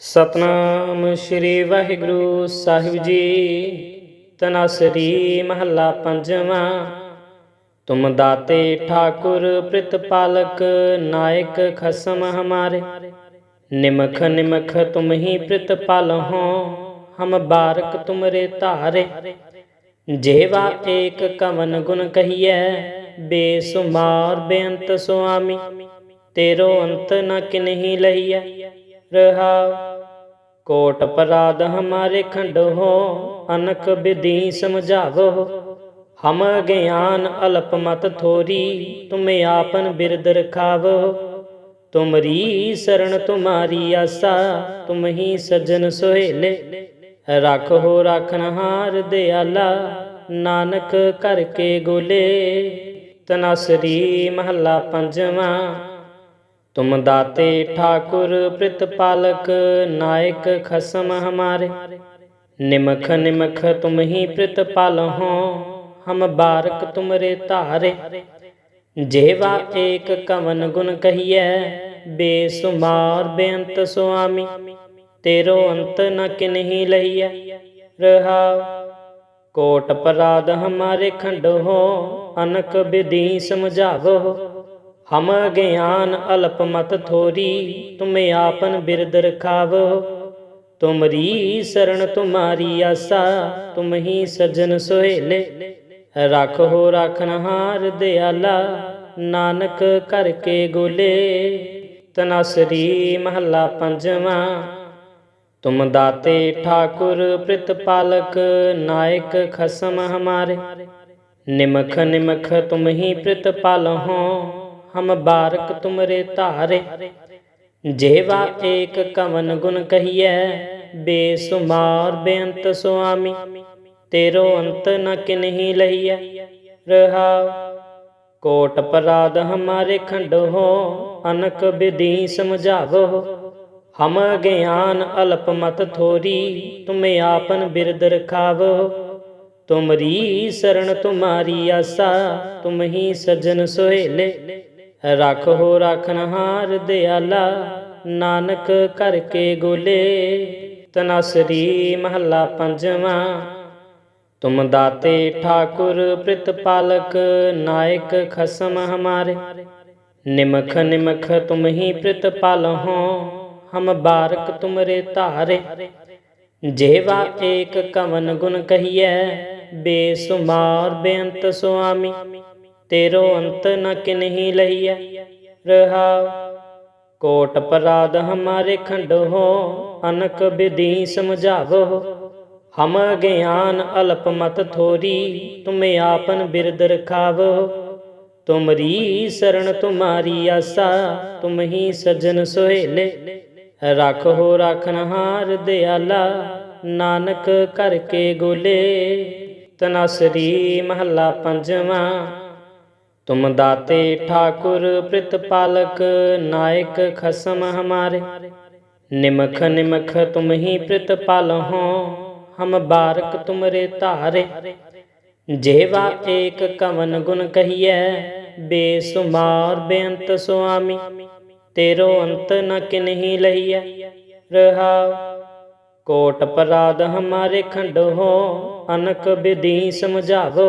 ਸਤਨਾਮ ਸ੍ਰੀ ਵਾਹਿਗੁਰੂ ਸਾਹਿਬ ਜੀ। ਤਨਸਰੀ ਮਹੱਲਾ ਪੰਜਵਾਂ। ਤੁਮ ਦਾਤੇ ਠਾਕੁਰ ਪ੍ਰਿਤਪਾਲਕ ਨਾਇਕ ਖਸਮ ਹਮਾਰੇ। ਨਿਮਖ ਨਿਮਖ ਤੁਮ ਹੀ ਪ੍ਰਿਤਪਾਲ ਹੋ, ਹਮ ਬਾਰਕ ਤੁਮਰੇ ਧਾਰੇ। ਜੇਵਾ ਏਕ ਕਵਨ ਗੁਣ ਕਹੀਐ, ਬੇਸੁਮਾਰ ਬੇਅੰਤ ਸੁਆਮੀ। ਤੇਰੋ ਅੰਤ ਨ ਕਿਨਹੀ ਲਈਐ, ਰਹਾਉ ਕੋਟ ਅਪਰਾਧ ਹਮਾਰੇ ਖੰਡ, ਅਨਕ ਵਿਧੀ ਸਮਝਾਵੋ। ਹਮ ਗਿਆਨ ਅਲਪ ਮਤ ਥੋਰੀ, ਤੁਮੇ ਆਪਨ ਬਿਰਦ ਰਖਾਵੋ। ਤੁਮਰੀ ਸਰਣ ਤੁਮਾਰੀ ਆਸਾ, ਤੁਮ ਹੀ ਸਜਨ ਸੁਹੇਲੇ। ਰੱਖੋ ਰਖਨਹਾਰ ਦਿਆਲਾ, ਨਾਨਕ ਕਰਕੇ ਗੋਲੇ। ਤਨਸਰੀ ਮਹੱਲਾ ਪੰਜਵਾਂ ਤੁਮ ਦਾਤੇ ਠਾਕੁਰ ਪ੍ਰਿਤਪਾਲਕ ਨਾਇਕ ਖਸਮ ਹਮਾਰੇ। ਨਿਮਖ ਨਿਮਖ ਤੁਮ ਹੀ ਪ੍ਰਿਤਪਾਲ ਹੋ ਹਮ ਬਾਰਕ ਤੁਮਰੇ ਧਾਰੇ। ਜੇਵਾ ਏਕ ਕਵਨ ਗੁਣ ਕਹੀਐ, ਬੇਸੁਮਾਰ ਬੇਅੰਤ ਸੁਆਮੀ। ਤੇਰੋ ਅੰਤ ਨ ਕਿਨਹੀ ਲਈਐ ਰਹਾਉ। ਕੋਟ ਅਪਰਾਧ ਹਮਾਰੇ ਖੰਡ ਹੋ ਅਨਕ ਵਿਧੀ ਸਮਝਾਵੋ ਹਮ ਗਿਆਨ ਅਲਪ ਮਤ ਥੋਰੀ, ਤੁਮੇ ਆਪਨ ਬਿਰਦ ਰਖਾਵੋ। ਤੁਮਰੀ ਸਰਣ ਤੁਮਾਰੀ ਆਸਾ ਤੁਮ ਹੀ ਸਜਨ ਸੁਹੇਲੇ। ਰੱਖੋ ਰਖਨਹਾਰ ਦਿਆਲਾ, ਨਾਨਕ ਕਰਕੇ ਗੋਲੇ। ਤਨਸਰੀ ਮਹੱਲਾ ਪੰਜਵਾਂ, ਤੁਮ ਦਾਤੇ ਠਾਕੁਰ ਪ੍ਰਿਤਪਾਲਕ ਨਾਇਕ ਖਸਮ ਹਮਾਰੇ। ਨਿਮਖ ਨਿਮਖ ਤੁਮ ਹੀ ਪ੍ਰਿਤਪਾਲ ਹੋ। ਹਮ ਬਾਰਕ ਤੁਮਰੇ ਧਾਰੇ, ਜੇਵਾ ਏਕ ਕਵਨ ਗੁਣ ਕਹੀਐ, ਬੇਸੁਮਾਰ ਬੇਅੰਤ ਸੁਆਮੀ, ਤੇਰੋ ਅੰਤ ਨ ਕਿਨਹੀ ਲਈਐ ਰਹਾਉ। ਕੋਟ ਅਪਰਾਧ ਹਮਾਰੇ ਖੰਡ ਹੋ, ਅਨਕ ਵਿਧੀ ਸਮਝਾਵੋ। ਹਮ ਗਿਆਨ ਅਲਪ ਮਤ ਥੋਰੀ, ਤੁਮੇ ਆਪਨ ਬਿਰਦ ਰਖਾਵੋ। ਤੁਮਰੀ ਸਰਣ ਤੁਮਾਰੀ ਆਸਾ, ਤੁਮ ਹੀ ਸਜਨ ਸੁਹੇਲੇ। ਰੱਖੋ ਰਖਨਹਾਰ ਦਿਆਲਾ, ਨਾਨਕ ਕਰਕੇ ਗੋਲੇ। ਤਨਸਰੀ ਮਹੱਲਾ ਪੰਜਵਾਂ, ਤੁਮ ਦਾਤੇ ਠਾਕੁਰ ਪ੍ਰਿਤਪਾਲਕ ਨਾਇਕ ਖਸਮ ਹਮਾਰੇ। ਨਿਮਖ ਨਿਮਖ ਤੁਮ ਹੀ ਪ੍ਰਿਤਪਾਲ ਹੋ, ਹਮ ਬਾਰਕ ਤੁਮਰੇ ਧਾਰੇ। ਜੇਵਾ ਏਕ ਕਵਨ ਗੁਣ ਕਹੀਐ, ਬੇਸੁਮਾਰ ਬੇਅੰਤ ਸੁਆਮੀ। ਤੇਰੋ ਅੰਤ ਨ ਕਿਨਹੀ ਲਈਐ। ਰਹਾਉ, ਕੋਟ ਅਪਰਾਧ ਹਮਾਰੇ ਖੰਡ ਹੋ, ਅਨਕ ਵਿਧੀ ਸਮਝਾਵੋ। ਹਮ ਗਿਆਨ ਅਲਪ ਮਤ ਥੋਰੀ, ਤੁਮੇ ਆਪਨ ਬਿਰਦ ਰਖਾਵੋ। ਤੁਮਰੀ ਸਰਣ ਤੁਮਾਰੀ ਆਸਾ, ਤੁਮ ਹੀ ਸਜਨ ਸੁਹੇਲੇ। ਰੱਖੋ ਰਖਨਹਾਰ ਦਿਆਲਾ, ਨਾਨਕ ਕਰਕੇ ਗੋਲੇ। ਤਨਸਰੀ ਮਹੱਲਾ ਪੰਜਵਾਂ तुम दाते ठाकुर पालक नायक खसम हमारे निमख निमख तुम ही पाल हो हम बारक तुमरे तारे जेवा एक कवन गुण कहिए बेसुमार बेअंत स्वामी तेरो अंत न किन्हीं लहिए रहा कोट पराध हमारे खंड हो अनक विधि समझावो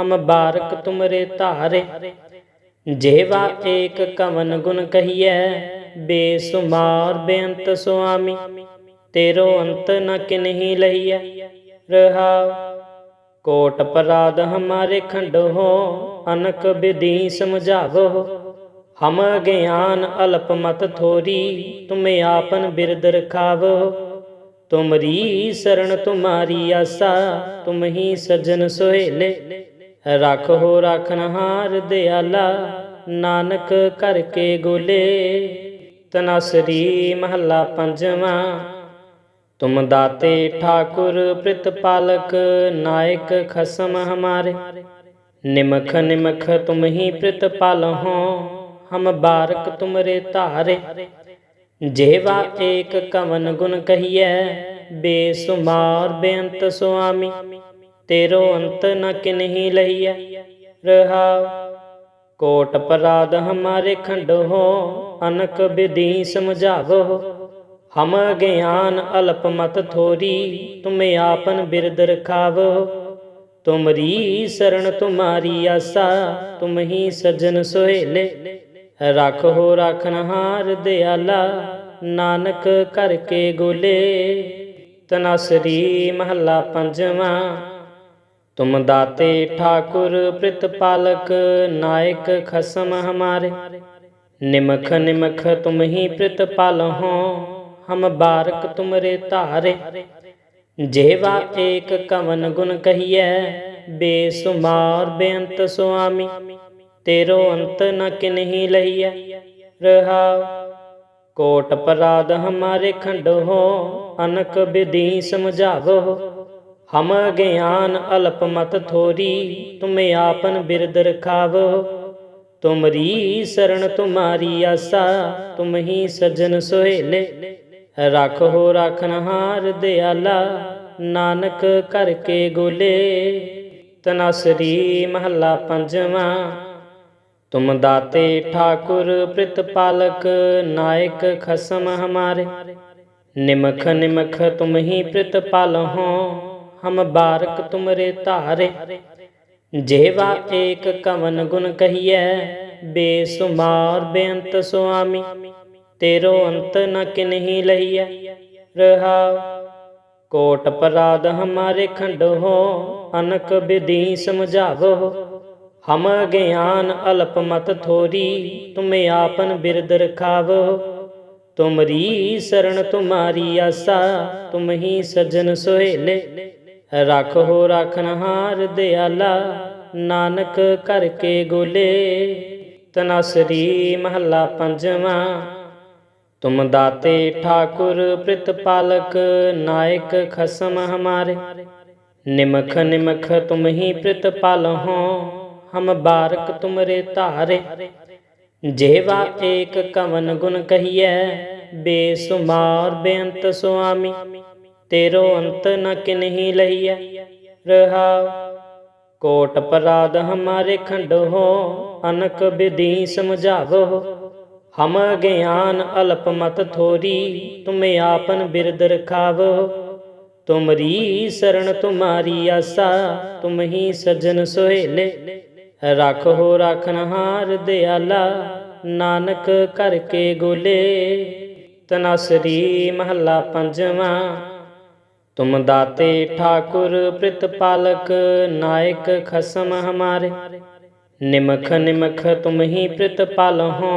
ਹਮ ਬਾਰਕ ਤੁਮਰੇ ਧਾਰੇ। ਜੇਵਾ ਏਕ ਕਵਨ ਗੁਣ ਕਹੀਐ, ਬੇਸੁਮਾਰ ਬੇਅੰਤ ਸੁਆਮੀ। ਤੇਰੋ ਅੰਤ ਨ ਕਿਨਹੀ ਲਈਐ, ਰਹਾਉ। ਕੋਟ ਅਪਰਾਧ ਹਮਾਰੇ ਖੰਡ ਹੋ, ਅਨਕ ਵਿਧੀ ਸਮਝਾਵੋ। ਹਮ ਗਿਆਨ ਅਲਪ ਮਤ ਥੋਰੀ, ਤੁਮੇ ਆਪਨ ਬਿਰਦ ਰਖਾਵੋ। ਤੁਮਰੀ ਸਰਣ ਤੁਮਾਰੀ ਆਸਾ, ਤੁਮ ਹੀ ਸਜਨ ਸੁਹੇਲੇ। ਰੱਖੋ ਰਖਨਹਾਰ ਦਿਆਲਾ, ਨਾਨਕ ਕਰਕੇ ਗੋਲੇ। ਤਨਸਰੀ ਮਹੱਲਾ ਪੰਜਵਾਂ, ਤੁਮ ਦਾਤੇ ਠਾਕੁਰ ਪ੍ਰਿਤਪਾਲਕ ਨਾਇਕ ਖਸਮ ਹਮਾਰੇ। ਨਿਮਖ ਨਿਮਖ ਤੁਮ ਹੀ ਪ੍ਰਿਤਪਾਲ ਹੋ, ਹਮ ਬਾਰਕ ਤੁਮਰੇ ਧਾਰੇ। ਜੇਵਾ ਏਕ ਕਵਨ ਗੁਣ ਕਹੀਐ, ਬੇਸੁਮਾਰ ਬੇਅੰਤ ਸੁਆਮੀ। ਤੇਰੋ ਅੰਤ ਨ ਕਿਨਹੀ ਲਈਐ। ਰਹਾਉ, ਕੋਟ ਅਪਰਾਧ ਹਮਾਰੇ ਖੰਡ ਹੋ ਅਨਕ ਵਿਧੀ ਸਮਝਾਵੋ ਹਮ ਗਿਆਨ ਅਲਪ ਮਤ ਥੋਰੀ, ਤੁਮੇ ਆਪਨ ਬਿਰਦ ਰਖਾਵੋ ਤੁਮਰੀ ਸਰਣ ਤੁਮਾਰੀ ਆਸਾ, ਤੁਮ ਹੀ ਸਜਨ ਸੁਹੇਲੇ। ਰੱਖੋ ਰਖਨਹਾਰ ਦਿਆਲਾ, ਨਾਨਕ ਕਰਕੇ ਗੋਲੇ। ਤਨਸਰੀ ਮਹੱਲਾ ਪੰਜਵਾਂ। ਤੁਮ ਦਾਤੇ ਠਾਕੁਰ ਪ੍ਰਤਪਾਲਕ ਨਾਇਕ ਖਸਮ ਹਮਾਰੇ ਨਿਮਖ ਨਿਮਖ ਤੁਮ ਹੀ ਪ੍ਰਤਪਾਲਹੁ ਹਮ ਬਾਰਕ ਤੁਮਰੇ ਧਾਰੇ ਜੇਵਾ ਏਕ ਕਵਨ ਗੁਣ ਕਹੀਐ ਬੇਸੁਮਾਰ ਬੇਅੰਤ ਸੁਆਮੀ ਤੇਰੋ ਅੰਤ ਨ ਕਿਨਹੀ ਲਹੀਐ ਰਹਾਉ ਕੋਟ ਪਰਾਧ ਹਮਾਰੇ ਖੰਡ ਹੋ ਅਨਕ ਵਿਧੀ ਸਮਝਾਵੋ ਹਮ ਗਿਆਨ ਅਲਪ ਮਤ ਥੋਰੀ, ਤੁਮੇ ਆਪਨ ਬਿਰਦ ਰਖਾਵੋ। ਤੁਮਰੀ ਸਰਣ ਤੁਮਾਰੀ ਆਸਾ, ਤੁਮ ਹੀ ਸਜਨ ਸੁਹੇਲੇ। ਰੱਖੋ ਰਖਨਹਾਰ ਦਿਆਲਾ, ਨਾਨਕ ਕਰਕੇ ਗੋਲੇ। ਤਨਸਰੀ ਮਹੱਲਾ ਪੰਜਵਾਂ, ਤੁਮ ਦਾਤੇ ਠਾਕੁਰ ਪ੍ਰਤਪਾਲਕ ਨਾਇਕ ਖਸਮ ਹਮਾਰੇ। ਨਿਮਖ ਨਿਮਖ ਤੁਮ ਹੀ ਪ੍ਰਤਪਾਲਹੁ ਹਮ ਬਾਰਕ ਤੁਮਰੇ ਧਾਰੇ ਜੇਵਾ ਏਕ ਕਵਨ ਗੁਣ ਕਹੀਐ, ਬੇਸੁਮਾਰ ਬੇਅੰਤ ਸੁਆਮੀ, ਤੇਰੋ ਅੰਤ ਨ ਕਿਨਹੀ ਲਹੀਐ, ਰਹਾਉ। ਕੋਟ ਪਰਾਧ ਹਮਾਰੇ ਖੰਡ ਹੋ, ਅਨਕ ਵਿਧੀ ਸਮਝਾਵੋ। ਹਮ ਗਿਆਨ ਅਲਪ ਮਤ ਥੋਰੀ, ਤੁਮੇ ਆਪਨ ਬਿਰਦ ਰਖਾਵੋ। ਤੁਮਰੀ ਸਰਣ ਤੁਮਾਰੀ ਆਸਾ, ਤੁਮ ਹੀ ਸਜਨ ਸੁਹੇਲੇ। ਰੱਖੋ ਰਖਨਹਾਰ ਦਿਆਲਾ, ਨਾਨਕ ਕਰਕੇ ਗੋਲੇ। ਤਨਸਰੀ ਮਹੱਲਾ ਪੰਜਵਾਂ, ਤੁਮ ਦਾਤੇ ਠਾਕੁਰ ਪ੍ਰਤਪਾਲਕ ਨਾਇਕ ਖਸਮ ਹਮਾਰੇ। ਨਿਮਖ ਨਿਮਖ ਤੁਮ ਹੀ ਪ੍ਰਤਪਾਲਹੁ ਹਮ ਬਾਰਕ ਤੁਮਰੇ ਧਾਰੇ। ਜੇਵਾ ਏਕ ਕਵਨ ਗੁਣ ਕਹੀਐ, ਬੇਸੁਮਾਰ ਬੇਅੰਤ ਸੁਆਮੀ। ਤੇਰੋ ਅੰਤ ਨ ਕਿਨਹੀ ਲਹੀਐ ਰਹਾਉ, ਕੋਟ ਪਰਾਧ ਹਮਾਰੇ ਖੰਡ ਹੋ ਅਨਕ ਵਿਧੀ ਸਮਝਾਵੋ ਹਮ ਗਿਆਨ ਅਲਪ ਮਤ ਥੋਰੀ, ਤੁਮੇ ਆਪਨ ਬਿਰਦ ਰਖਾਵੋ ਤੁਮਰੀ ਸਰਣ ਤੁਮਾਰੀ ਆਸਾ ਤੁਮ ਹੀ ਸਜਨ ਸੁਹੇ ਰੱਖ ਹੋ ਰੱਖੋ ਰਖਨਹਾਰ ਦਿਆਲਾ, ਨਾਨਕ ਕਰਕੇ ਗੋਲੇ। ਤਨਸਰੀ ਮਹੱਲਾ ਪੰਜਵਾਂ ਤੁਮ ਦਾਤੇ ਠਾਕੁਰ ਪ੍ਰਤਪਾਲਕ ਨਾਇਕ ਖਸਮ ਹਮਾਰੇ ਨਿਮਖ ਨਿਮਖ ਤੁਮ ਹੀ ਪ੍ਰਤਪਾਲਹੁ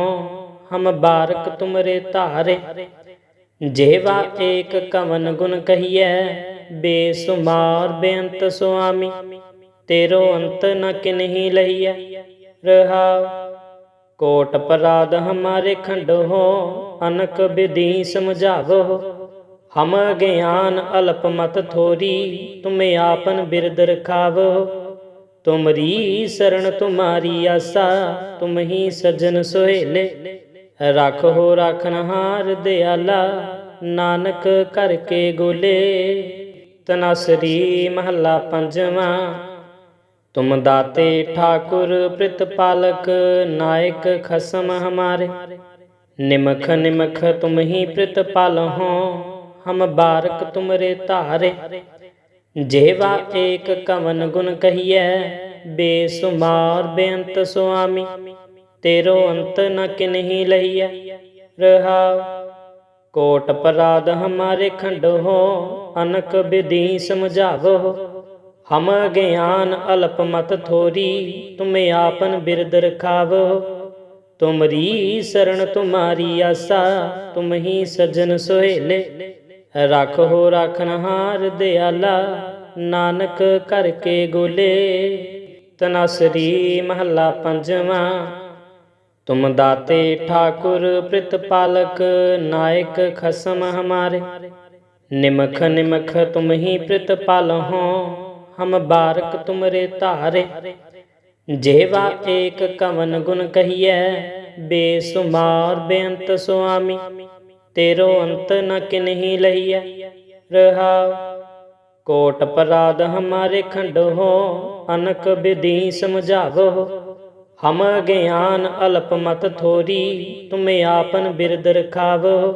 ਹਮ ਬਾਰਕ ਤੁਮਰੇ ਧਾਰੇ ਜੇਵਾ ਏਕ ਕਵਨ ਗੁਣ ਕਹੀਐ ਬੇਸੁਮਾਰ ਬੇਅੰਤ ਸੁਆਮੀ ਤੇਰੋ ਅੰਤ ਨ ਕਿਨਹੀ ਲਹੀਐ ਰਹਾਉ ਕੋਟ ਪਰਾਧ ਹਮਾਰੇ ਖੰਡ ਹੋ ਅਨਕ ਵਿਧੀ ਸਮਝਾਵੋ ਹਮ ਗਿਆਨ ਅਲਪ ਮਤ ਥੋਰੀ, ਤੁਮੇ ਆਪਨ ਬਿਰਦ ਰਖਾਵੋ। ਤੁਮਰੀ ਸਰਣ ਤੁਮਾਰੀ ਆਸਾ, ਤੁਮ ਹੀ ਸਜਨ ਸੁਹੇਲੇ। ਰੱਖੋ ਰਖਨਹਾਰ ਦਿਆਲਾ, ਨਾਨਕ ਕਰਕੇ ਗੋਲੇ। ਤਨਸਰੀ ਮਹੱਲਾ ਪੰਜਵਾਂ, ਤੁਮ ਦਾਤੇ ਠਾਕੁਰ ਪ੍ਰਤਪਾਲਕ ਨਾਇਕ ਖਸਮ ਹਮਾਰੇ। ਨਿਮਖ ਨਿਮਖ ਤੁਮ ਹੀ ਪ੍ਰਤਪਾਲਹੁ ਹਮ ਬਾਰਕ ਤੁਮਰੇ ਧਾਰੇ ਜੇਵਾ ਏਕ ਕਵਨ ਗੁਣ ਕਹੀਐ, ਬੇਸੁਮਾਰ ਬੇਅੰਤ ਸੁਆਮੀ, ਤੇਰੋ ਅੰਤ ਨ ਕਿਨਹੀ ਲਹੀਐ, ਰਹਾਉ। ਕੋਟ ਪਰਾਧ ਹਮਾਰੇ ਖੰਡ ਹੋ, ਅਨਕ ਵਿਧੀ ਸਮਝਾਵੋ। ਹਮ ਗਿਆਨ ਅਲਪ ਮਤ ਥੋਰੀ, ਤੁਮੇ ਆਪਨ ਬਿਰਦ ਰਖਾਵੋ। ਤੁਮਰੀ ਸਰਣ ਤੁਮਾਰੀ ਆਸਾ, ਤੁਮ ਹੀ ਸਜਨ ਸੁਹੇਲੇ ਰੱਖੋ ਰਖਨਹਾਰ ਦਿਆਲਾ, ਨਾਨਕ ਕਰਕੇ ਗੋਲੇ। ਤਨਸਰੀ ਮਹੱਲਾ ਪੰਜਵਾਂ, ਤੁਮ ਦਾਤੇ ਠਾਕੁਰ ਪ੍ਰਤਪਾਲਕ ਨਾਇਕ ਖਸਮ ਹਮਾਰੇ। ਨਿਮਖ ਨਿਮਖ ਤੁਮ ਹੀ ਪ੍ਰਤਪਾਲਹੁ ਹਮ ਬਾਰਕ ਤੁਮਰੇ ਧਾਰੇ। ਜੇਵਾ ਏਕ ਕਵਨ ਗੁਣ ਕਹੀਐ, ਬੇਸੁਮਾਰ ਬੇਅੰਤ ਸੁਆਮੀ। ਤੇਰੋ ਅੰਤ ਨ ਕਿਨਹੀ ਲਹੀਐ ਰਹਾਉ, ਕੋਟ ਪਰਾਧ ਹਮਾਰੇ ਖੰਡ ਹੋ ਅਨਕ ਵਿਧੀ ਸਮਝਾਵੋ ਹਮ ਗਿਆਨ ਅਲਪ ਮਤ ਥੋਰੀ, ਤੁਮੇ ਆਪਨ ਬਿਰਦ ਰਖਾਵੋ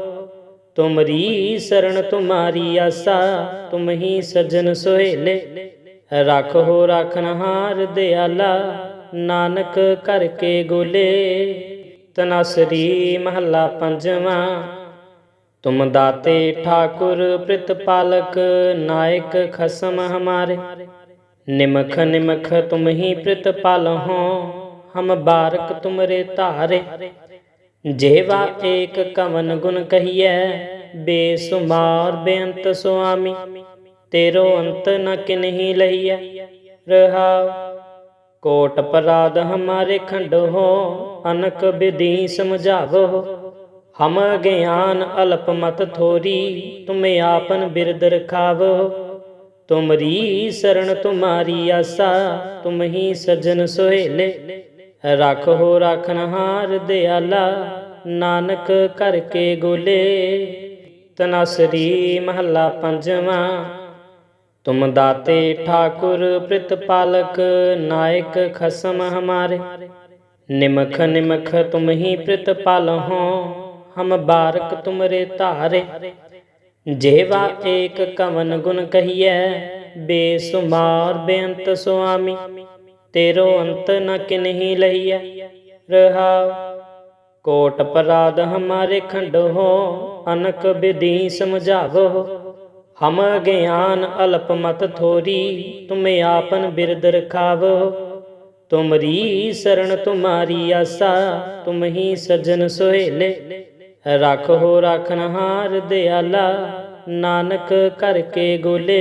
ਤੁਮਰੀ ਸਰਣ ਤੁਮਾਰੀ ਆਸਾ, ਤੁਮ ਹੀ ਸਜਨ ਸੁਹੇਲੇ। ਰੱਖੋ ਰਖਨਹਾਰ ਦਿਆਲਾ, ਨਾਨਕ ਕਰਕੇ ਗੋਲੇ। ਤਨਸਰੀ ਮਹੱਲਾ ਪੰਜਵਾਂ ਤੁਮ ਦਾਤੇ ਠਾਕੁਰ ਪ੍ਰਤਪਾਲਕ ਨਾਇਕ ਖਸਮ ਹਮਾਰੇ। ਨਿਮਖ ਨਿਮਖ ਤੁਮ ਹੀ ਪ੍ਰਤਪਾਲਹੁ ਹਮ ਬਾਰਕ ਤੁਮਰੇ ਧਾਰੇ। ਜੇਵਾ ਏਕ ਕਵਨ ਗੁਣ ਕਹੀਐ, ਬੇਸੁਮਾਰ ਬੇਅੰਤ ਸੁਆਮੀ। ਤੇਰੋ ਅੰਤ ਨ ਕਿਨਹੀ ਲਹੀਐ ਰਹਾਉ। ਕੋਟ ਪਰਾਧ ਹਮਾਰੇ ਖੰਡੋ, ਅਨਕ ਵਿਧੀ ਸਮਝਾਵੋ। ਹਮ ਗਿਆਨ ਅਲਪ ਮਤ ਥੋਰੀ, ਤੁਮੇ ਆਪਨ ਬਿਰਦ ਰਖਾਵੋ। ਤੁਮਰੀ ਸਰਣ ਤੁਮਾਰੀ ਆਸਾ, ਤੁਮ ਹੀ ਸਜਨ ਸੁਹੇਲੇ। ਰੱਖੋ ਰਖਨਹਾਰ ਦਿਆਲਾ, ਨਾਨਕ ਕਰਕੇ ਗੋਲੇ। ਤਨਸਰੀ ਮਹੱਲਾ ਪੰਜਵਾਂ, ਤੁਮ ਦਾਤੇ ਠਾਕੁਰ ਪ੍ਰਤਪਾਲਕ ਨਾਇਕ ਖਸਮ ਹਮਾਰੇ। ਨਿਮਖ ਨਿਮਖ ਤੁਮ ਹੀ ਪ੍ਰਤਪਾਲਹੁ ਹਮ ਬਾਰਕ ਤੁਮਰੇ ਧਾਰੇ। ਜੇਵਾ ਏਕ ਕਵਨ ਗੁਣ ਕਹੀਐ, ਬੇਸੁਮਾਰ ਬੇਅੰਤ ਸੁਆਮੀ। ਤੇਰੋ ਅੰਤ ਨ ਕਿਨਹੀ ਲਹੀਐ ਰਹਾਉ। ਕੋਟ ਪਰਾਧ ਹਮਾਰੇ ਖੰਡੋ ਅਨਕ ਵਿਧੀ ਸਮਝਾਵੋ। ਹਮ ਗਿਆਨ ਅਲਪ ਮਤ ਥੋਰੀ, ਤੁਮੇ ਆਪਨ ਬਿਰਦ ਰਖਾਵੋ। ਤੁਮਰੀ ਸਰਣ ਤੁਮਾਰੀ ਆਸਾ, ਤੁਮ ਹੀ ਸਜਨ ਸੁਹੇਲੇ। ਰੱਖੋ ਰਖਨਹਾਰ ਦਿਆਲਾ, ਨਾਨਕ ਕਰਕੇ ਗੋਲੇ।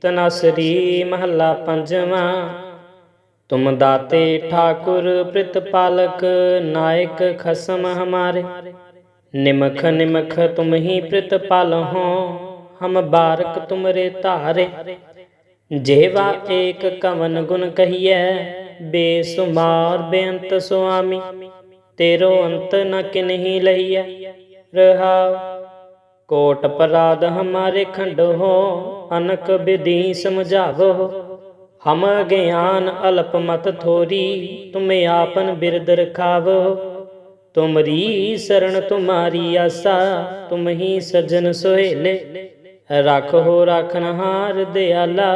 ਤਨਸਰੀ ਮਹੱਲਾ ਪੰਜਵਾਂ, ਤੁਮ ਦਾਤੇ ਠਾਕੁਰ ਪ੍ਰਤਪਾਲਕ ਨਾਇਕ ਖਸਮ ਹਮਾਰੇ। ਨਿਮਖ ਨਿਮਖ ਤੁਮ ਹੀ ਪ੍ਰਤਪਾਲਹੁ ਹਮ ਬਾਰਕ ਤੁਮਰੇ ਧਾਰੇ। ਜੇਵਾ ਏਕ ਕਵਨ ਗੁਣ ਕਹੀਐ, ਬੇਸੁਮਾਰ ਬੇਅੰਤ ਸੁਆਮੀ। ਤੇਰੋ ਅੰਤ ਨ ਕਿਨਹੀ ਲਹੀਐ ਰਹਾਉ, ਕੋਟ ਪਰਾਧ ਹਮਾਰੇ ਖੰਡੋ ਅਨਕ ਵਿਧੀ ਸਮਝਾਵੋ ਹਮ ਗਿਆਨ ਅਲਪ ਮਤ ਥੋਰੀ, ਤੁਮੇ ਆਪਨ ਬਿਰਦ ਰਖਾਵੋ ਤੁਮਰੀ ਸਰਣ ਤੁਮਾਰੀ ਆਸਾ, ਤੁਮ ਹੀ ਸਜਨ ਹੋ ਰੱਖੋ ਰਖਨਹਾਰ ਦਿਆਲਾ,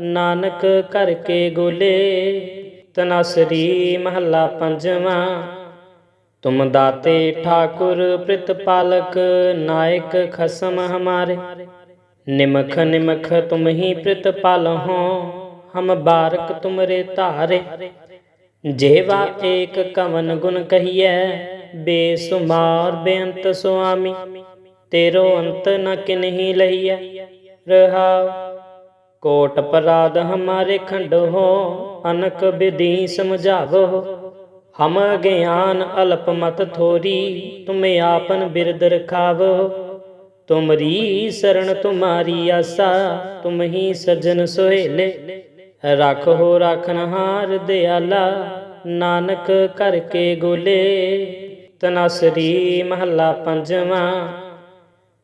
ਨਾਨਕ ਕਰਕੇ ਗੋਲੇ। ਤਨਸਰੀ ਮਹੱਲਾ ਪੰਜਵਾਂ ਤੁਮ ਦਾਤੇ ਠਾਕੁਰ ਪ੍ਰਤਪਾਲਕ ਨਾਇਕ ਖਸਮ ਹਮਾਰੇ। ਨਿਮਖ ਨਿਮਖ ਤੁਮ ਹੀ ਪ੍ਰਤਪਾਲਹੁ ਹਮ ਬਾਰਕ ਤੁਮਰੇ ਧਾਰੇ। ਜੇਵਾ ਏਕ ਕਵਨ ਗੁਣ ਕਹੀਐ, ਬੇਸੁਮਾਰ ਬੇਅੰਤ ਸੁਆਮੀ। ਤੇਰੋ ਅੰਤ ਨ ਕਿਨਹੀ ਲਹੀਐ, ਰਹਾਉ। ਕੋਟ ਪਰਾਧ ਹਮਾਰੇ ਖੰਡੋ, ਅਨਕ ਵਿਧੀ ਸਮਝਾਵੋ ਹਮ ਗਿਆਨ ਅਲਪ ਮਤ ਥੋਰੀ, ਤੁਮੇ ਆਪਨ ਬਿਰਦ ਰਖਾਵੋ। ਤੁਮਰੀ ਸਰਣ ਤੁਮਾਰੀ ਆਸਾ ਤੁਮ ਹੀ ਸਜਨ ਸੁਹੇਲੇ। ਰੱਖੋ ਰਖਨਹਾਰ ਦਿਆਲਾ, ਨਾਨਕ ਕਰਕੇ ਗੋਲੇ। ਤਨਸਰੀ ਮਹੱਲਾ ਪੰਜਵਾਂ,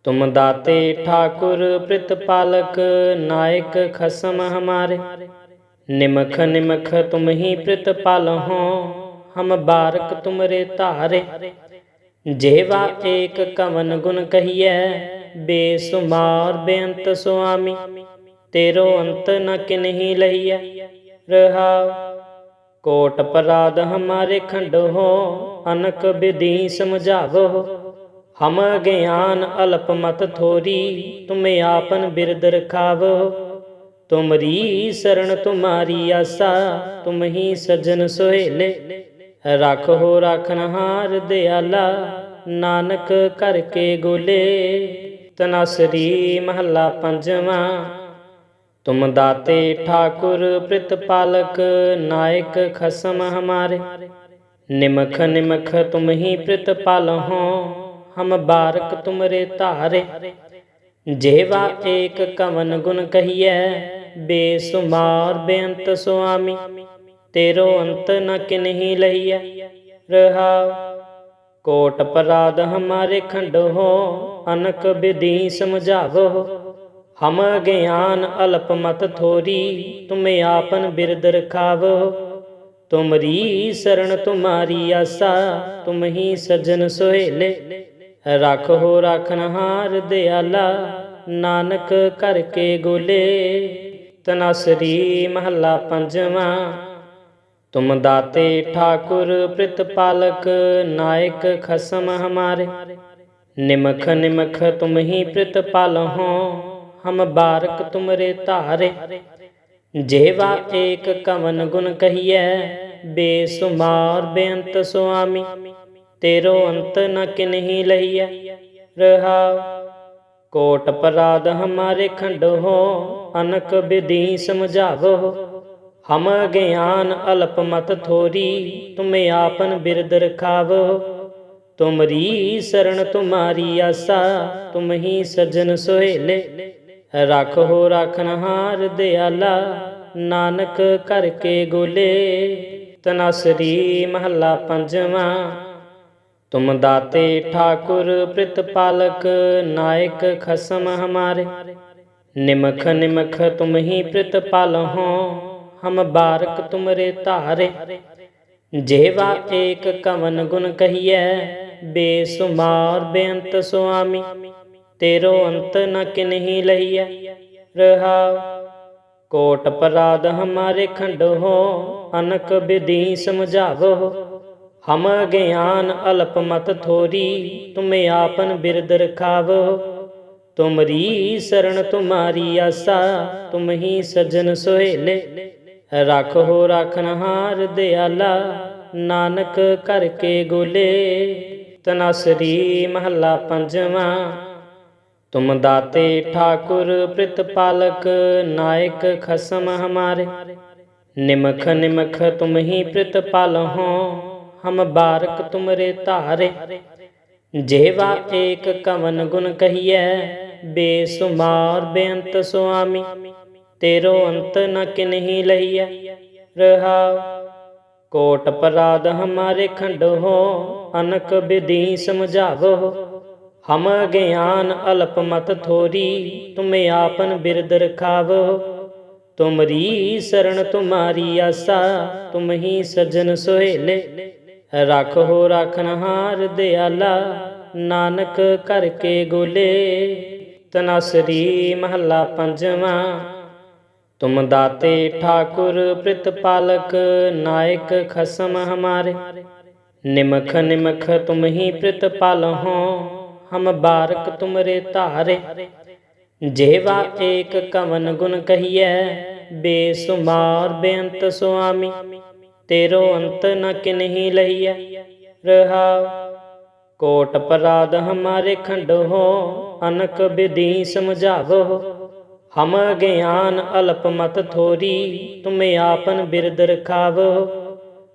ਤੁਮ ਦਾਤੇ ਠਾਕੁਰ ਪ੍ਰਤਪਾਲਕ ਨਾਇਕ ਖਸਮ ਹਮਾਰੇ। ਨਿਮਖ ਨਿਮਖ ਤੁਮ ਹੀ। ਪ੍ਰਤਪਾਲਹੁ ਹਮ ਬਾਰਕ ਤੁਮਰੇ ਧਾਰੇ। ਜੇਵਾ ਏਕ ਕਵਨ ਗੁਣ ਕਹੀਐ, ਬੇਸੁਮਾਰ ਬੇਅੰਤ ਸੁਆਮੀ। ਤੇਰੋ ਅੰਤ ਨ ਕਿਨਹੀ ਲਹੀਐ ਰਹਾਉ। ਕੋਟ ਪਰਾਧ ਹਮਾਰੇ ਖੰਡੋ ਅਨਕ ਵਿਧੀ ਸਮਝਾਵੋ। ਹਮ ਗਿਆਨ ਅਲਪ ਮਤ ਥੋਰੀ, ਤੁਮੇ ਆਪਨ ਬਿਰਦ ਰਖਾਵੋ। ਤੁਮਰੀ ਸਰਣ ਤੁਮਾਰੀ ਆਸਾ, ਤੁਮ ਹੀ ਸਜਨ ਸੁਹੇਲੇ। ਰੱਖੋ ਰਖਨਹਾਰ ਦਿਆਲਾ, ਨਾਨਕ ਕਰਕੇ ਗੋਲੇ। ਤਨਸਰੀ ਮਹੱਲਾ ਪੰਜਵਾਂ, ਤੁਮ ਦਾਤੇ ਠਾਕੁਰ ਪ੍ਰਤਪਾਲਕ ਨਾਇਕ ਖਸਮ ਹਮਾਰੇ। ਨਿਮਖ ਨਿਮਖ ਤੁਮ ਹੀ ਪ੍ਰਤਪਾਲਹੁ ਹਮ ਬਾਰਕ ਤੁਮਰੇ ਧਾਰੇ। ਜੇਵਾ ਏਕ ਕਵਨ ਗੁਣ ਕਹੀਐ, ਬੇਸੁਮਾਰ ਬੇਅੰਤ ਸੁਆਮੀ। ਤੇਰੋ ਅੰਤ ਨ ਕਿਨਹੀ ਲਹੀਐ ਰਹਾਉ, ਕੋਟ ਪਰਾਧ ਹਮਾਰੇ ਖੰਡੋ ਅਨਕ ਵਿਧੀ ਸਮਝਾਵੋ ਹਮ ਗਿਆਨ ਅਲਪ ਮਤ ਥੋਰੀ, ਤੁਮੇ ਆਪਨ ਬਿਰਦ ਰਖਾਵੋ ਤੁਮਰੀ ਸਰਣ ਤੁਮਾਰੀ ਆਸਾ, ਤੁਮ ਹੀ ਸਜਨ ਸੁਹੇਲੇ। ਰੱਖੋ ਰਖਨਹਾਰ ਦਿਆਲਾ, ਨਾਨਕ ਕਰਕੇ ਗੋਲੇ। ਤਨਸਰੀ ਮਹੱਲਾ ਪੰਜਵਾਂ। तुम दाते ठाकुर पालक नायक खसम हमारे निमख निमख तुम ही पाल हो हम बारक तुमरे तारे जेवा एक कवन गुण कहिए बेसुमार बेअंत स्वामी तेरो अंत न किन्हीं लहिए रहा कोट पराध हमारे खंड हो अनक विधि समझावो हम ज्ञान अल्प मत थोरी तुम आपन बिरद रखावो तुमरी शरण तुम्हारी आसा तुम ही सजन सोहेले ਰੱਖੋ ਰਖਨਹਾਰ ਦਿਆਲਾ ਨਾਨਕ ਕਰਕੇ ਗੋਲੇ ਤਨਸਰੀ ਮਹੱਲਾ ਪੰਜਵਾਂ ਤੁਮ ਦਾਤੇ ਠਾਕੁਰ ਪ੍ਰਿਤਪਾਲਕ ਨਾਇਕ ਖਸਮ ਹਮਾਰੇ ਨਿਮਖ ਨਿਮਖ ਤੁਮ ਹੀ ਪ੍ਰਿਤਪਾਲ ਹੋ ਹਮ ਬਾਰਕ ਤੁਮਰੇ ਧਾਰੇ। ਜੇਵਾ ਏਕ ਕਵਨ ਗੁਣ ਕਹੀਐ, ਬੇਸੁਮਾਰ ਬੇਅੰਤ ਸੁਆਮੀ। ਤੇਰੋ ਅੰਤ ਨ ਕਿਨਹੀ ਲਈਐ, ਰਹਾਉ। ਕੋਟ ਪਰਾਧ ਹਮਾਰੇ ਖੰਡ ਹੋ, ਅਨਕ ਵਿਧੀ ਸਮਝਾਵੋ। ਹਮ ਗਿਆਨ ਅਲਪ ਮਤ ਥੋਰੀ, ਤੁਮ ਆਪਨ ਬਿਰਦ ਰਖਾਵੋ। ਤੁਮਰੀ ਸਰਣ ਤੁਮਾਰੀ ਆਸਾ, ਤੁਮ ਹੀ ਸਜਨ ਸੁਹੇਲੇ। ਰੱਖੋ ਰਖਨਹਾਰ ਦਿਆਲਾ, ਨਾਨਕ ਕਰਕੇ ਗੋਲੇ। ਤਨਸਰੀ ਮਹੱਲਾ ਪੰਜਵਾਂ, ਤੁਮ ਦਾਤੇ ਠਾਕੁਰ ਪ੍ਰਿਤਪਾਲਕ ਨਾਇਕ ਖਸਮ ਹਮਾਰੇ। ਨਿਮਖ ਨਿਮਖ ਤੁਮ ਹੀ ਪ੍ਰਿਤਪਾਲ ਹੋ, ਹਮ ਬਾਰਕ ਤੁਮਰੇ ਧਾਰੇ। ਜੇਵਾ ਏਕ ਕਵਨ ਗੁਣ ਕਹੀਐ, ਬੇਸੁਮਾਰ ਬੇਅੰਤ ਸੁਆਮੀ। ਤੇਰੋ ਅੰਤ ਨ ਕਿਨਹੀ ਲਈਐ। ਰਹਾਉ, ਕੋਟ ਅਪਰਾਧ ਹਮਾਰੇ ਖੰਡ ਹੋ ਅਨਕ ਵਿਧੀ ਸਮਝਾਵੋ ਹਮ ਗਿਆਨ ਅਲਪ ਮਤ ਥੋਰੀ, ਤੁਮ ਆਪਨ ਬਿਰਦ ਰਖਾਵੋ ਤੁਮਰੀ ਸਰਣ ਤੁਮਾਰੀ ਆਸਾ, ਤੁਮ ਹੀ ਸਜਨ ਹੋ ਰੱਖੋ ਰਖਨਹਾਰ ਦਿਆਲਾ, ਨਾਨਕ ਕਰਕੇ ਗੋਲੇ। ਤਨਸਰੀ ਮਹੱਲਾ ਪੰਜਵਾਂ। ਤੁਮ ਦਾਤੇ ਠਾਕੁਰ ਪ੍ਰਿਤਪਾਲਕ ਨਾਇਕ ਖਸਮ ਹਮਾਰੇ। ਨਿਮਖ ਨਿਮਖ ਤੁਮ ਹੀ ਪ੍ਰਿਤਪਾਲ ਹੋ ਹਮ ਬਾਰਕ ਤੁਮਰੇ ਧਾਰੇ। ਜੇਵਾ ਏਕ ਕਵਨ ਗੁਣ ਕਹੀਐ, ਬੇਸੁਮਾਰ ਬੇਅੰਤ ਸੁਆਮੀ। ਤੇਰੋ ਅੰਤ ਨ ਕਿਨਹੀ ਲਈਐ ਰਹਾਉ। ਕੋਟ ਅਪਰਾਧ ਹਮਾਰੇ ਖੰਡ ਹੋ ਅਨਕ ਵਿਧੀ ਸਮਝਾਵੋ ਹਮ ਗਿਆਨ ਅਲਪ ਮਤ ਥੋਰੀ, ਤੁਮ ਆਪਨ ਬਿਰਦ ਰਖਾਵੋ।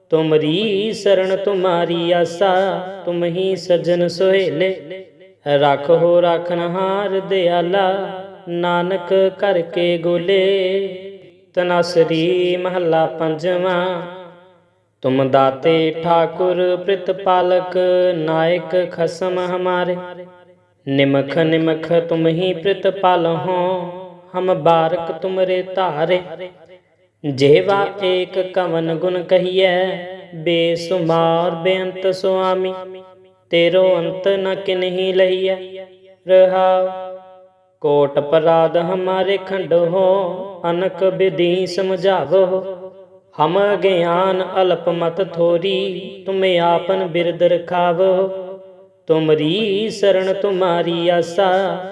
ਤੁਮਰੀ ਸਰਣ ਤੁਮਾਰੀ ਆਸਾ ਤੁਮ ਹੀ ਸਜਨ ਸੁਹੇਲੇ। ਰੱਖੋ ਰਖਨਹਾਰ ਦਿਆਲਾ, ਨਾਨਕ ਕਰਕੇ ਗੋਲੇ। ਤਨਸਰੀ ਮਹੱਲਾ ਪੰਜਵਾਂ, ਤੁਮ ਦਾਤੇ ਠਾਕੁਰ ਪ੍ਰਿਤਪਾਲਕ ਨਾਇਕ ਖਸਮ ਹਮਾਰੇ। ਨਿਮਖ ਨਿਮਖ ਤੁਮ ਹੀ ਪ੍ਰਿਤਪਾਲ ਹੋ। ਹਮ ਬਾਰਕ ਤੁਮਰੇ ਧਾਰੇ। ਜੇਵਾ ਏਕ ਕਵਨ ਗੁਣ ਕਹੀਐ, ਬੇਸੁਮਾਰ ਬੇਅੰਤ ਸੁਆਮੀ। ਤੇਰੋ ਅੰਤ ਨ ਕਿਨਹੀ ਲਈਐ ਰਹਾਉ। ਕੋਟ ਅਪਰਾਧ ਹਮਾਰੇ ਖੰਡ ਹੋ, ਅਨਕ ਵਿਧੀ ਸਮਝਾਵੋ। ਹਮ ਗਿਆਨ ਅਲਪ ਮਤ ਥੋਰੀ, ਤੁਮ ਆਪਨ ਬਿਰਦ ਰਖਾਵੋ। ਤੁਮਰੀ ਸਰਣ ਤੁਮਾਰੀ ਆਸਾ,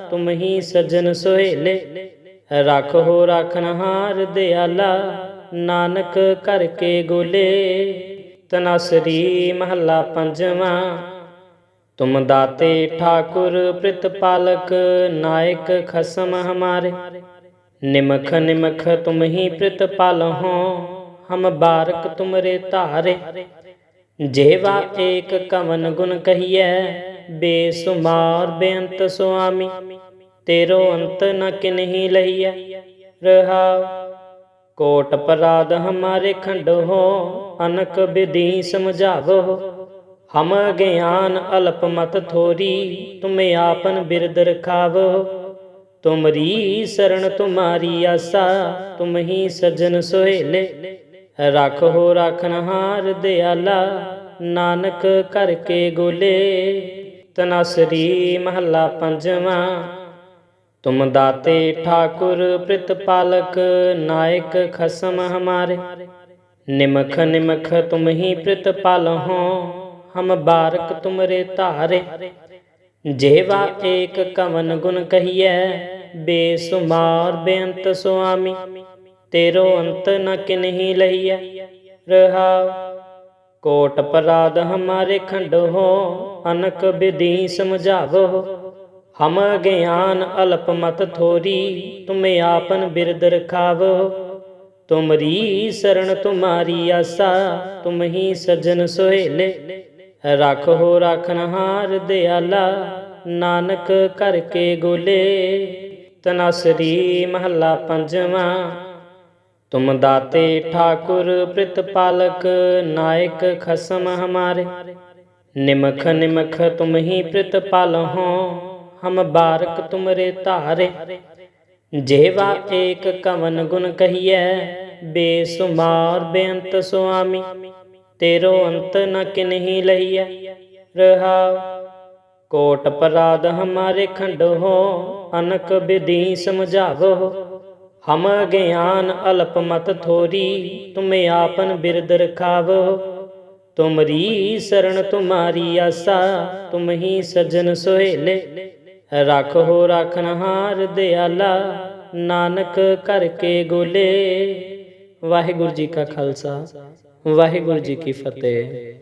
ਤੁਮ ਹੀ ਸਜਨ ਸੁਹੇਲੇ। ਰੱਖੋ ਰਖਨਹਾਰ ਦਿਆਲਾ, ਨਾਨਕ ਕਰਕੇ ਗੋਲੇ। ਤਨਸਰੀ ਮਹੱਲਾ ਪੰਜਵਾਂ, ਤੁਮ ਦਾਤੇ ਠਾਕੁਰ ਪ੍ਰਿਤਪਾਲਕ ਨਾਇਕ ਖਸਮ ਹਮਾਰੇ। ਨਿਮਖ ਨਿਮਖ ਤੁਮ ਹੀ ਪ੍ਰਿਤਪਾਲ ਹੋ, ਹਮ ਬਾਰਕ ਤੁਮਰੇ ਧਾਰੇ। ਜੇਵਾ ਏਕ ਕਵਨ ਗੁਣ ਕਹੀਐ, ਬੇਸੁਮਾਰ ਬੇਅੰਤ ਸੁਆਮੀ। ਤੇਰੋ ਅੰਤ ਨ ਕਿਨਹੀ ਲਈਐ। ਰਹਾਉ, ਕੋਟ ਅਪਰਾਧ ਹਮਾਰੇ ਖੰਡ ਹੋ ਅਨਕ ਵਿਧੀ ਸਮਝਾਵੋ ਹਮ ਗਿਆਨ ਅਲਪ ਮਤ ਥੋਰੀ, ਤੁਮ ਆਪਨ ਬਿਰਦ ਰਖਾਵੋ ਤੁਮਰੀ ਸਰਣ ਤੁਮਾਰੀ ਆਸਾ, ਤੁਮ ਹੀ ਸਜਨ ਸੁਹੇਲੇ। ਰੱਖੋ ਰਖਨਹਾਰ ਦਿਆਲਾ, ਨਾਨਕ ਕਰਕੇ ਗੋਲੇ। ਤਨਸਰੀ ਮਹੱਲਾ ਪੰਜਵਾਂ ਤੁਮ ਦਾਤੇ ਠਾਕੁਰ ਪ੍ਰਿਤਪਾਲਕ ਨਾਇਕ ਖਸਮ ਹਮਾਰੇ। ਨਿਮਖ ਨਿਮਖ ਤੁਮ ਹੀ ਪ੍ਰਿਤਪਾਲ ਹੋ ਹਮ ਬਾਰਕ ਤੁਮਰੇ ਧਾਰੇ। ਜਿਹਵਾ ਏਕ ਕਵਨ ਗੁਣ ਕਹੀਐ, ਬੇਸੁਮਾਰ ਬੇਅੰਤ ਸੁਆਮੀ। ਤੇਰੋ ਅੰਤ ਨ ਕਿਨਹੀ ਲਈਐ, ਰਹਾਉ। ਕੋਟ ਅਪਰਾਧ ਹਮਾਰੇ ਖੰਡੋ, ਅਨਕ ਵਿਧੀ ਸਮਝਾਵੋ ਹਮ ਗਿਆਨ ਅਲਪ ਮਤ ਥੋਰੀ, ਤੁਮੇ ਆਪਨ ਬਿਰਦ ਰਖਾਵੋ। ਤੁਮਰੀ ਸਰਣ ਤੁਮਾਰੀ ਆਸਾ, ਤੁਮ ਹੀ ਸਜਨ ਸੁਹੇਲੇ। ਰੱਖੋ ਰਖਨਹਾਰ ਦਿਆਲਾ, ਨਾਨਕ ਕਰਕੇ ਗੋਲੇ। ਤਨਸਰੀ ਮਹੱਲਾ ਪੰਜਵਾਂ, ਤੁਮ ਦਾਤੇ ਠਾਕੁਰ ਪ੍ਰਿਤਪਾਲਕ ਨਾਇਕ ਖਸਮ ਹਮਾਰੇ। ਨਿਮਖ ਨਿਮਖ ਤੁਮ ਹੀ ਪ੍ਰਿਤਪਾਲ ਹੋ। ਹਮ ਬਾਰਕ ਤੁਮਰੇ ਧਾਰੇ, ਜੇਵਾ ਏਕ ਕਵਨ ਗੁਣ ਕਹੀਐ, ਬੇਸੁਮਾਰ ਬੇਅੰਤ ਸੁਆਮੀ, ਤੇਰੋ ਅੰਤ ਨ ਕਿਨਹੀ ਲਈਐ ਰਹਾਉ। ਕੋਟ ਪਰਾਧ ਹਮਾਰੇ ਖੰਡੋ ਅਨਕ ਵਿਧੀ ਸਮਝਾਵੋ ਹਮ ਗਿਆਨ ਅਲਪ ਮਤ ਥੋਰੀ, ਤੁਮੇ ਆਪਨ ਬਿਰਦ ਰਖਾਵੋ ਤੁਮਰੀ ਸਰਣ ਤੁਮਾਰੀ ਆਸਾ, ਤੁਮ ਹੀ ਸਜਨ ਸੁਹੇਲੇ। ਰੱਖੋ ਹੋ ਹਮ ਬਾਰਕ ਦਿਆਲਾ, ਨਾਨਕ ਕਰਕੇ ਗੋਲੇ। ਵਾਹਿਗੁਰੂ ਜੀ ਕਾ ਖਾਲਸਾ, ਵਾਹਿਗੁਰੂ ਜੀ ਕੀ ਫਤਿਹ।